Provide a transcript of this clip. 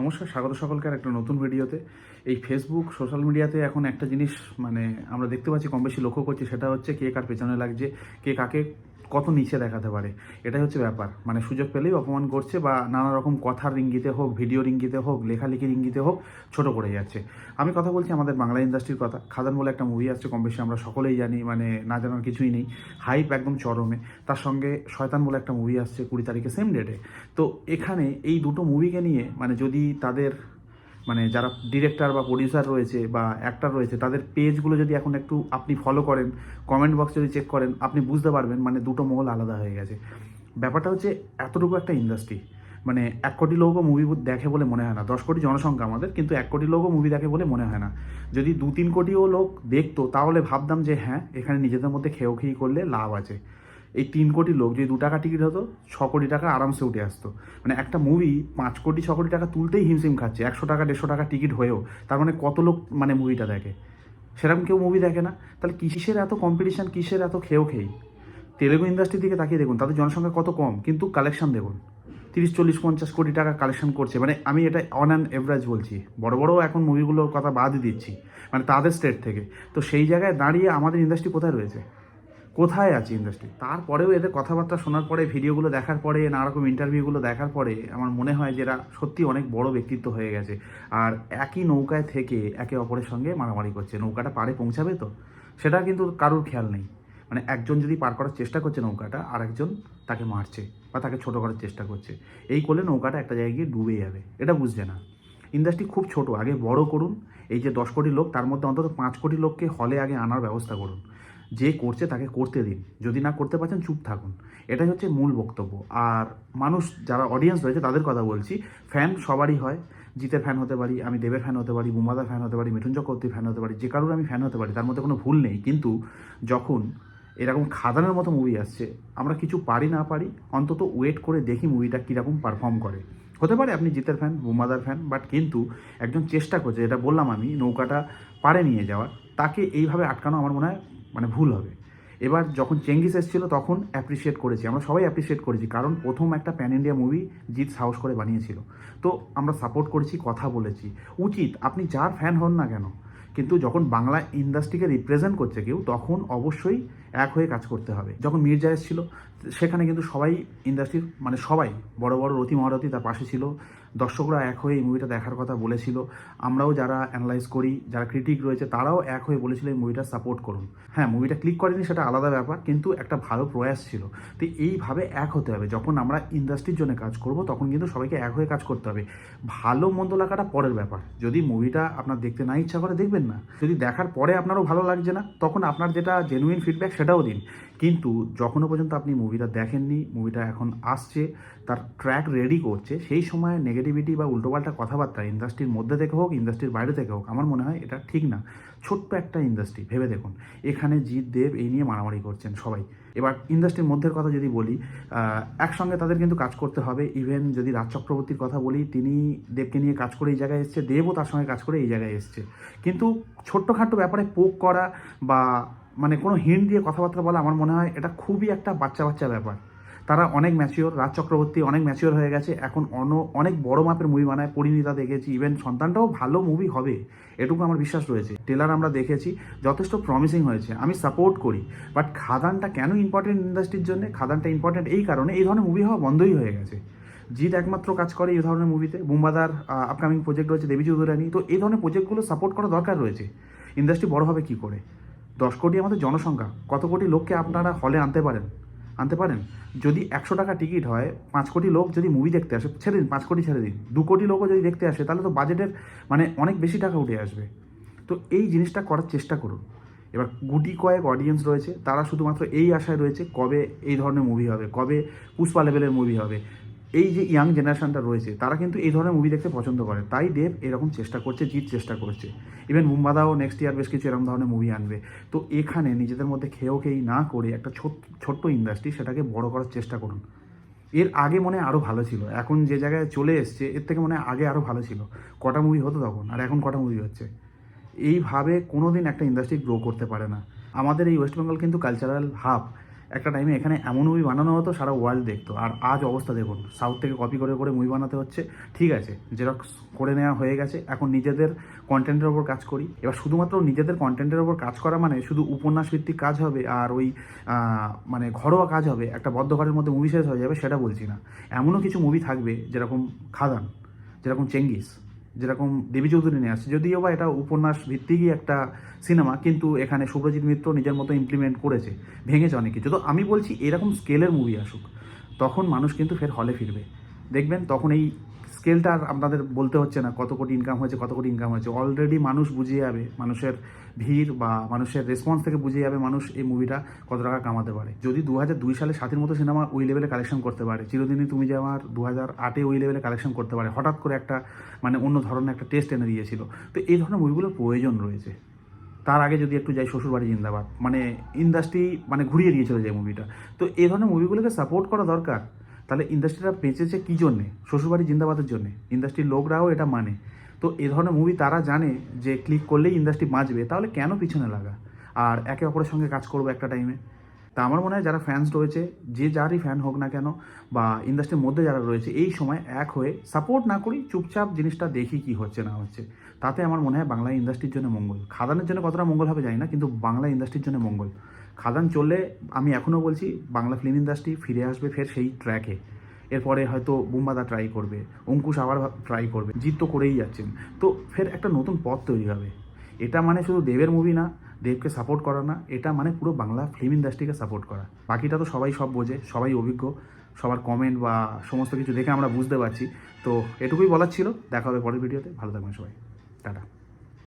নমস্কার, স্বাগত সকলকে আর একটা নতুন ভিডিওতে। এই ফেসবুক সোশ্যাল মিডিয়াতে এখন একটা জিনিস মানে আমরা দেখতে পাচ্ছি কম বেশি লক্ষ্য করছি, সেটা হচ্ছে কে কার পেছনে লাগছে। কে কাকে কত নিচে দেখাতে পারে? এটাই হচ্ছে ব্যাপার। মানে সুযোগ পেলেই অপমান করছে বা নানা রকম কথার ইঙ্গিতে হোক ভিডিওর ইঙ্গিতে হোক লেখালেখির ইঙ্গিতে হোক, ছোট করে যাচ্ছে। আমি কথা বলছি আমাদের বাংলা ইন্ডাস্ট্রির কথা। খাদান বলে একটা মুভি আসছে, কম বেশি আমরা সকলেই জানি মানে না জানার কিছুই নেই। হাইপ একদম চরমে। তার সঙ্গে শয়তান বলে একটা মুভি আসছে কুড়ি তারিখে সেম ডেটে তো এখানে এই দুটো মুভিকে নিয়ে মানে যদি তাদের মানে যারা ডিরেক্টর বা প্রডিউসার রয়েছে বা অ্যাক্টর রয়েছে, তাদের পেজগুলো যদি এখন একটু আপনি ফলো করেন কমেন্ট বক্স যদি চেক করেন, আপনি বুঝতে পারবেন মানে দুটো মহল আলাদা হয়ে গেছে। ব্যাপারটা হচ্ছে এতটুকু একটা ইন্ডাস্ট্রি মানে এক কোটি লোকও মুভি দেখে বলে মনে হয় না। দশ কোটি জনসংখ্যা আমাদের, কিন্তু এক কোটি লোকও মুভি দেখে বলে মনে হয় না। যদি দু তিন কোটিও লোক দেখতো, তাহলে ভাবতাম যে হ্যাঁ এখানে নিজেদের মধ্যে খেয়েও খেয়ে করলে লাভ আছে। এই তিন কোটি লোক যদি দু টাকা টিকিট হতো, ছ কোটি টাকা আরামসে উঠে আসতো। মানে একটা মুভি পাঁচ কোটি, ছ কোটি টাকা তুলতেই হিমশিম খাচ্ছে, একশো টাকা, দেড়শো টাকা টিকিট হয়েও। তার মানে কত লোক মানে মুভিটা দেখে? সেরকম কেউ মুভি দেখে না। তাহলে কিসের এত কম্পিটিশান কিসের এত খেয়েও খেয়েই তেলেগু ইন্ডাস্ট্রির দিকে তাকিয়ে দেখুন, তাদের জনসংখ্যা কত কম, কিন্তু কালেকশন দেখুন। তিরিশ, চল্লিশ, পঞ্চাশ কোটি টাকা কালেকশন করছে। মানে আমি এটা অন অ্যান এভারেজ বলছি। বড় বড় এখন মুভিগুলোর কথা বাদই দিচ্ছি। মানে তাদের স্টেট থেকে। তো সেই জায়গায় দাঁড়িয়ে আমাদের ইন্ডাস্ট্রি কোথায় রয়েছে? কোথায় আছে ইন্ডাস্ট্রি তারপরেও এদের কথাবার্তা শোনার পরে, ভিডিওগুলো দেখার পরে নানা রকম ইন্টারভিউগুলো দেখার পরে, আমার মনে হয় যে এরা সত্যি অনেক বড় ব্যক্তিত্ব হয়ে গেছে। আর একই নৌকায় থেকে একে অপরের সঙ্গে মারামারি করছে। নৌকাটা পারে পৌঁছাবে তো? সেটা কিন্তু কারুর খেয়াল নেই। মানে একজন যদি পার করার চেষ্টা করছে নৌকাটা আর একজন তাকে মারছে বা তাকে ছোটো করার চেষ্টা করছে। এই করলে নৌকাটা একটা জায়গায় গিয়ে ডুবে যাবে। এটা বুঝছে না। ইন্ডাস্ট্রি খুব ছোট। আগে বড় করুন। এই যে দশ কোটি লোক, তার মধ্যে অন্তত পাঁচ কোটি লোককে হলে আগে আনার ব্যবস্থা করুন। যে করছে তাকে করতে দিন। যদি না করতে পারছেন, চুপ থাকুন। এটাই হচ্ছে মূল বক্তব্য। আর মানুষ যারা অডিয়েন্স রয়েছে, তাদের কথা বলছি ফ্যান সবারই হয়। জিতের ফ্যান হতে পারি, আমি দেবের ফ্যান হতে পারি বুমাদার ফ্যান হতে পারি, মিঠুন চক্রবর্তীর ফ্যান হতে পারি, যে কারোর আমি ফ্যান হতে পারি, তার মধ্যে কোনো ভুল নেই। কিন্তু যখন এরকম খাদানের মতো মুভি আসছে, আমরা কিছু পারি না পারি, অন্তত ওয়েট করে দেখি মুভিটা কীরকম পারফর্ম করে। হতে পারে আপনি জিতের ফ্যান বুমাদার ফ্যান বাট কিন্তু একজন চেষ্টা করছে, যেটা বললাম আমি, নৌকাটা পারে নিয়ে যাওয়ার, তাকে এইভাবে আটকানো আমার মনে হয় মানে ভুল হবে। এবার যখন চেঙ্গিস এসেছিল তখন অ্যাপ্রিসিয়েট করেছি। আমরা সবাই অ্যাপ্রিসিয়েট করেছি, কারণ প্রথম একটা প্যান ইন্ডিয়া মুভি জিৎ সাহস করে বানিয়েছিল। তো আমরা সাপোর্ট করেছি, কথা বলেছি। উচিত, আপনি যার ফ্যান হন না কেন, কিন্তু যখন বাংলা ইন্ডাস্ট্রিকে রিপ্রেজেন্ট করছে কেউ, তখন অবশ্যই এক হয়ে কাজ করতে হবে। যখন মির্জা ছিল সেখানে কিন্তু সবাই ইন্ডাস্ট্রির মানে সবাই, বড় বড় রতি মহারথী তার পাশে ছিল দর্শকরা এক হয়ে এই মুভিটা দেখার কথা বলেছিল। আমরাও যারা অ্যানালাইজ করি, যারা ক্রিটিক রয়েছে, তারাও এক হয়ে বলেছিল এই মুভিটা সাপোর্ট করুন। হ্যাঁ মুভিটা ক্লিক করেনি সেটা আলাদা ব্যাপার, কিন্তু একটা ভালো প্রয়াস ছিল। তো এইভাবে এক হতে হবে। যখন আমরা ইন্ডাস্ট্রির জন্য কাজ করব, তখন কিন্তু সবাইকে এক হয়ে কাজ করতে হবে। ভালো মন্দ লাগাটা পরের ব্যাপার। যদি মুভিটা আপনার দেখতে না ইচ্ছা করে, দেখবেন না। যদি দেখার পরে আপনারও ভালো লাগছে না, তখন আপনার যেটা জেনুইন ফিডব্যাক সেটাও দিন। কিন্তু যখনও পর্যন্ত আপনি মুভিটা দেখেননি মুভিটা এখন আসছে, তার ট্র্যাক রেডি করছে, সেই সময় নেগেটিভিটি বা উল্টোপাল্টা কথাবার্তা ইন্ডাস্ট্রির মধ্যে থেকে হোক ইন্ডাস্ট্রির বাইরে থেকে হোক, আমার মনে হয় এটা ঠিক না। ছোট্ট একটা ইন্ডাস্ট্রি ভেবে দেখুন। এখানে জিৎ দেব এই নিয়ে মারামারি করছেন সবাই। এবার ইন্ডাস্ট্রির মধ্যের কথা যদি বলি একসঙ্গে তাদের কিন্তু কাজ করতে হবে। ইভেন যদি রাজ চক্রবর্তীর কথা বলি, তিনি দেবকে নিয়ে কাজ করে এই জায়গায় এসছে, দেবও তার সঙ্গে কাজ করে এই জায়গায় এসছে। কিন্তু ছোট্টখাট্ট ব্যাপারে পোক করা বা মানে কোনো হিন্ট দিয়ে কথাবার্তা বলা আমার মনে হয় এটা খুবই একটা বাচ্চা বাচ্চা ব্যাপার। তারা অনেক ম্যাচিওর রাজ চক্রবর্তী অনেক ম্যাচিওর হয়ে গেছে, এখন অন, অনেক বড় মাপের মুভি বানায়, পরিণীতা দেখেছি ইভেন সন্তানটাও ভালো মুভি হবে, এটুকু আমার বিশ্বাস রয়েছে। টেলার আমরা দেখেছি, যথেষ্ট প্রমিসিং হয়েছে, আমি সাপোর্ট করি বাট খাদানটা কেন ইম্পর্টেন্ট ইন্ডাস্ট্রির জন্য? খাদানটা ইম্পর্টেন্ট এই কারণে, এই ধরনের মুভি হওয়া বন্ধই হয়ে গেছে। জিৎ একমাত্র কাজ করে এই ধরনের মুভিতে বুম্বাদার আপকামিং প্রজেক্ট রয়েছে দেবী চৌধুরানী, তো এই ধরনের প্রজেক্টগুলো সাপোর্ট করা দরকার রয়েছে। ইন্ডাস্ট্রি বড় হবে কি করে? দশ কোটি আমাদের জনসংখ্যা, কত কোটি লোককে আপনারা হলে আনতে পারেন? আনতে পারেন? যদি একশো টাকা টিকিট হয়, পাঁচ কোটি লোক যদি মুভি দেখতে আসে, ছেড়ে দিন, পাঁচ কোটি ছেড়ে দিন। দু কোটি লোকও যদি দেখতে আসে, তাহলে তো বাজেটের মানে অনেক বেশি টাকা উঠে আসবে। তো এই জিনিসটা করার চেষ্টা করুন। এবার গুটি কয়েক অডিয়েন্স রয়েছে, তারা শুধুমাত্র এই আশায় রয়েছে কবে এই ধরনের মুভি হবে, কবে পুষ্পা লেভেলের মুভি হবে। এই যে ইয়াং জেনারেশনটা রয়েছে, তারা কিন্তু এই ধরনের মুভি দেখতে পছন্দ করে। তাই দেব এরকম চেষ্টা করছে জিত চেষ্টা করছে। ইভেন মুম্বাদাও নেক্সট ইয়ার বেশ কিছু এরকম ধরনের মুভি আনবে। তো এখানে নিজেদের মধ্যে খেয়েও খেয়েই না করে একটা ছোট, ছোট্ট ইন্ডাস্ট্রি সেটাকে বড় করার চেষ্টা করুন। এর আগে মনে আরও ভালো ছিল। এখন যে জায়গায় চলে এসছে, এর থেকে মনে আগে আরও ভালো ছিল। কটা মুভি হতো তখন? আর এখন কটা মুভি হচ্ছে? এইভাবে কোনো দিন একটা ইন্ডাস্ট্রি গ্রো করতে পারে না। আমাদের এই ওয়েস্ট বেঙ্গল কিন্তু কালচারাল হাব একটা টাইমে এখানে এমন মুভি বানানো হতো, সারা ওয়ার্ল্ড দেখতো। আর আজ অবস্থা দেখুন সাউথ থেকে কপি করে করে মুভি বানাতে হচ্ছে। ঠিক আছে জেরক্স করে নেওয়া হয়ে গেছে। এখন নিজেদের কন্টেন্টের ওপর কাজ করি। এবার শুধুমাত্র নিজেদের কন্টেন্টের ওপর কাজ করা মানে শুধু উপন্যাস ভিত্তিক কাজ হবে আর ওই মানে ঘরোয়া কাজ হবে, একটা বদ্ধ ঘরের মধ্যে মুভি শেষ হয়ে যাবে সেটা বলছি না। এমনও কিছু মুভি থাকবে যেরকম খাদান, যেরকম চেঙ্গিস। যেরকম দেবী চৌধুরী নিয়ে আসছে, যদিও বা এটা উপন্যাস ভিত্তিকই একটা সিনেমা, কিন্তু এখানে সুব্রজিৎ মিত্র নিজের মতো ইমপ্লিমেন্ট করেছে, ভেঙেছে অনেক কিছু। তো আমি বলছি, এরকম স্কেলের মুভি আসুক, তখন মানুষ কিন্তু ফের হলে ফিরবে। দেখবেন তখন এই স্কেলটা আর আপনাদের বলতে হচ্ছে না কত কোটি ইনকাম হয়েছে, কত কোটি ইনকাম হয়েছে। অলরেডি মানুষ বুঝে যাবে, মানুষের ভিড় বা মানুষের রেসপন্স থেকে বুঝে যাবে মানুষ এই মুভিটা কত টাকা কামাতে পারে। যদি দু হাজার দুই সালে সাথীর মতো সিনেমা ওই লেভেলে কালেকশন করতে পারে, চিরদিনই তুমি যে আমার দু হাজার আটে ওই লেভেলে কালেকশন করতে পারে, হঠাৎ করে একটা মানে অন্য ধরনের একটা টেস্ট এনে দিয়েছিল। তো এই ধরনের মুভিগুলোর প্রয়োজন রয়েছে। তার আগে যদি একটু যাই শ্বশুরবাড়ি জিন্দাবাদ মানে ইন্ডাস্ট্রি মানে ঘুরিয়ে দিয়েছিল যে মুভিটা তো এই ধরনের মুভিগুলোকে সাপোর্ট করা দরকার। তাহলে ইন্ডাস্ট্রিটা বেঁচেছে কী জন্যে? শ্বশুরবাড়ি জিন্দাবাদের জন্যে। ইন্ডাস্ট্রির লোকরাও এটা মানে। তো এ ধরনের মুভি তারা জানে যে ক্লিক করলেই ইন্ডাস্ট্রি বাঁচবে, তাহলে কেন পিছনে লাগা? আর একে অপরের সঙ্গে কাজ করব একটা টাইমে তা আমার মনে হয় যারা ফ্যান্স রয়েছে, যে যারই ফ্যান হোক না কেন, বা ইন্ডাস্ট্রির মধ্যে যারা রয়েছে, এই সময় এক হয়ে সাপোর্ট না করি চুপচাপ জিনিসটা দেখি কি হচ্ছে না হচ্ছে। তাতে আমার মনে হয় বাংলা ইন্ডাস্ট্রির জন্য মঙ্গল। খাদানের জন্য কতটা মঙ্গল হবে জানি না, কিন্তু বাংলা ইন্ডাস্ট্রির জন্য মঙ্গল। খাদান চললে আমি এখনও বলছি, বাংলা ফিল্ম ইন্ডাস্ট্রি ফিরে আসবে ফের সেই ট্র্যাকে এরপরে হয়তো বুম্বাদা ট্রাই করবে, অঙ্কুশ আবার ট্রাই করবে জিত তো করেই যাচ্ছেন। তো ফের একটা নতুন পথ তৈরি হবে। এটা মানে শুধু দেবের মুভি না, দেবকে সাপোর্ট করা না, এটা মানে পুরো বাংলা ফিল্ম ইন্ডাস্ট্রিকে সাপোর্ট করা। বাকিটা তো সবাই সব বোঝে, সবাই অভিজ্ঞ, সবার কমেন্ট বা সমস্ত কিছু দেখে আমরা বুঝতে পারছি। তো এটুকুই বলার ছিল, দেখা হবে পরের ভিডিওতে ভালো থাকবেন সবাই। টাটা।